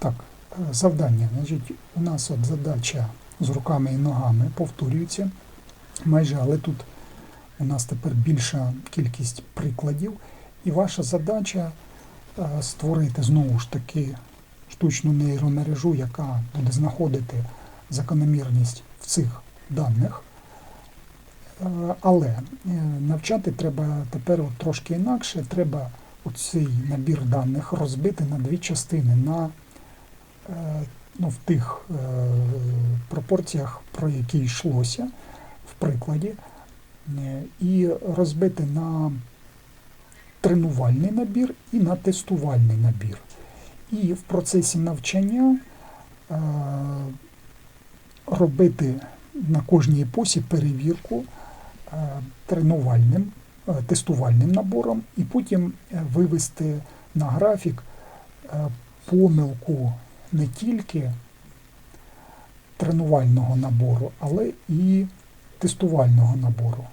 Так, е, завдання. Значить, у нас от задача з руками і ногами повторюється майже, але тут у нас тепер більша кількість прикладів. І ваша задача е, створити знову ж таки штучну нейромережу, яка буде знаходити закономірність в цих даних. Е, Але навчати треба тепер от трошки інакше. Треба оцей набір даних розбити на дві частини. На ну, в тих е, пропорціях, про які йшлося в прикладі, е, і розбити на тренувальний набір і на тестувальний набір. І в процесі навчання е, робити на кожній епосі перевірку е, тренувальним, е, тестувальним набором, і потім е, вивести на графік е, помилку не тільки тренувального набору, але і тестувального набору.